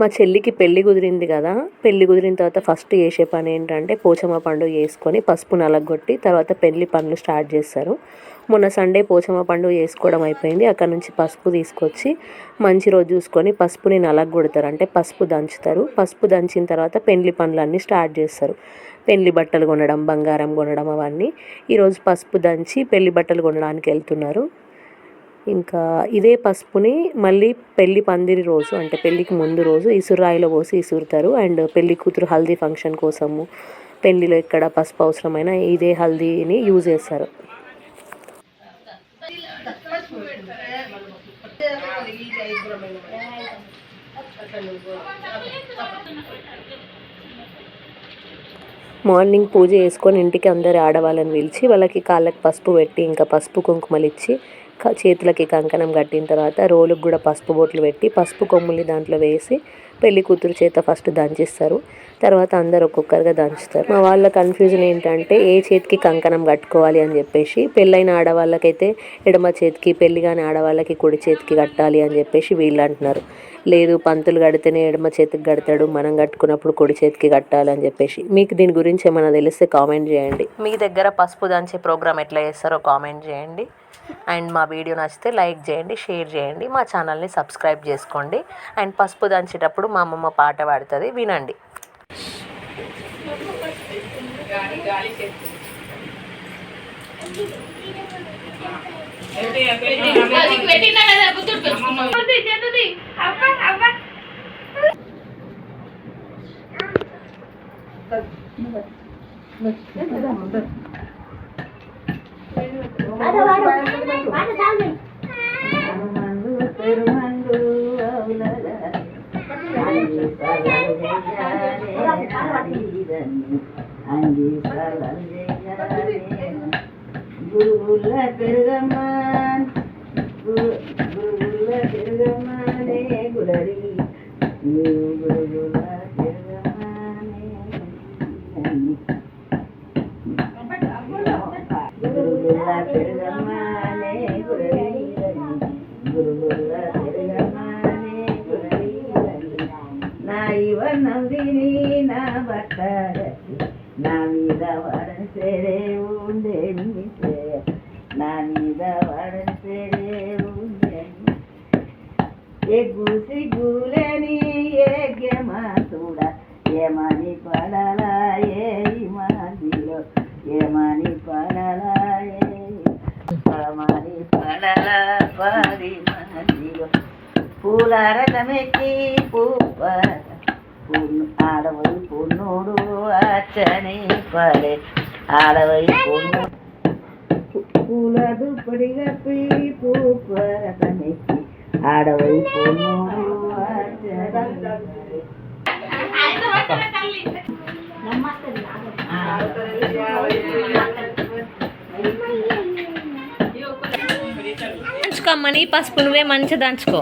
మా చెల్లికి పెళ్ళి కుదిరింది కదా పెళ్ళి కుదిరిన తర్వాత ఫస్ట్ చేసే పని ఏంటంటే పోచమ్మ పండుగ చేసుకొని పసుపు నలగొట్టి తర్వాత పెళ్ళి పనులు స్టార్ట్ చేస్తారు. మొన్న సండే పోచమ్మ పండుగ చేసుకోవడం అయిపోయింది. అక్కడ నుంచి పసుపు తీసుకొచ్చి మంచి రోజు చూసుకొని పసుపుని నలగొడతారు. అంటే పసుపు దంచుతారు. పసుపు దంచిన తర్వాత పెళ్ళి పనులన్నీ స్టార్ట్ చేస్తారు. పెళ్ళి బట్టలు కొనడం బంగారం కొనడం అవన్నీ. ఈరోజు పసుపు దంచి పెళ్ళి బట్టలు కొనడానికి వెళ్తున్నారు. ఇంకా ఇదే పసుపుని మళ్ళీ పెళ్ళి పందిరి రోజు అంటే పెళ్ళికి ముందు రోజు ఇసురాయిలో పోసి ఇసురుతారు. అండ్ పెళ్ళి కూతురు హల్దీ ఫంక్షన్ కోసము పెళ్ళిలో ఎక్కడ పసుపు అవసరమైన ఇదే హల్దీని యూజ్ చేస్తారు. మార్నింగ్ పూజ చేసుకొని ఇంటికి అందరు ఆడవాళ్ళని పిలిచి వాళ్ళకి కాళ్ళకి పసుపు పెట్టి ఇంకా పసుపు కుంకుమలు ఇచ్చి చేతులకి కంకణం కట్టిన తర్వాత రోలుకు కూడా పసుపు బొట్లు పెట్టి పసుపు కొమ్ముల్ని దాంట్లో వేసి పెళ్ళి కూతురు చేత ఫస్ట్ దంచిస్తారు. తర్వాత అందరు ఒక్కొక్కరుగా దంచుతారు. మా వాళ్ళ కన్ఫ్యూజన్ ఏంటంటే ఏ చేతికి కంకణం కట్టుకోవాలి అని చెప్పేసి పెళ్ళైన ఆడవాళ్ళకైతే ఎడమ చేతికి పెళ్ళి కాని ఆడవాళ్ళకి కుడి చేతికి కట్టాలి అని చెప్పేసి వీళ్ళు అంటున్నారు. లేదు పంతులు కడితేనే ఎడమ చేతికి కడతాడు మనం కట్టుకున్నప్పుడు కుడి చేతికి కట్టాలి అని చెప్పేసి. మీకు దీని గురించి ఏమైనా తెలిస్తే కామెంట్ చేయండి. మీ దగ్గర పసుపు దంచే ప్రోగ్రామ్ ఎట్లా చేస్తారో కామెంట్ చేయండి. అండ్ మా వీడియో నచ్చితే లైక్ చేయండి షేర్ చేయండి. మా ఛానల్ని సబ్స్క్రైబ్ చేసుకోండి. అండ్ పసుపు దంచేటప్పుడు మా అమ్మమ్మ పాట పాడుతుంది వినండి. అదే அங்கே குருகுல பெருகம்மான் குருகுல பெருகம்மானே குலரி குருகுல பெருகம்மானே குருகுல பெருகம்மானே குலரி குருகுல பெருகம்மானே குலரி நான் இவன் நம்பினி நான் பக்தர் మీద వడసేడే ఉండే నా మీద వడసేడే ఉండే ఎగ్గు సిగ్గులేని ఏగ్యమాతుడ ఏమని పడలా ఏ మందిలో? ఏమని పడలా ఏమని పడలా పది మందిలో? పూల రథమెక్కి పూపర పున్ను ఆడవై పున్నుడు అచ్చని పడే ఆడవై పున్ను పూల దుప్పటి కప్పి పూపరథమెక్కి ఆడవై పున్నుడు అచ్చని దంచుకోమ్మని పసుపు నువ్వే మంచిగా దంచుకో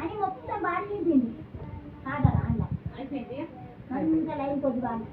అని మొత్తం కాదరా అలా అయిపోయింది. లైన్ కొద్ది బాగా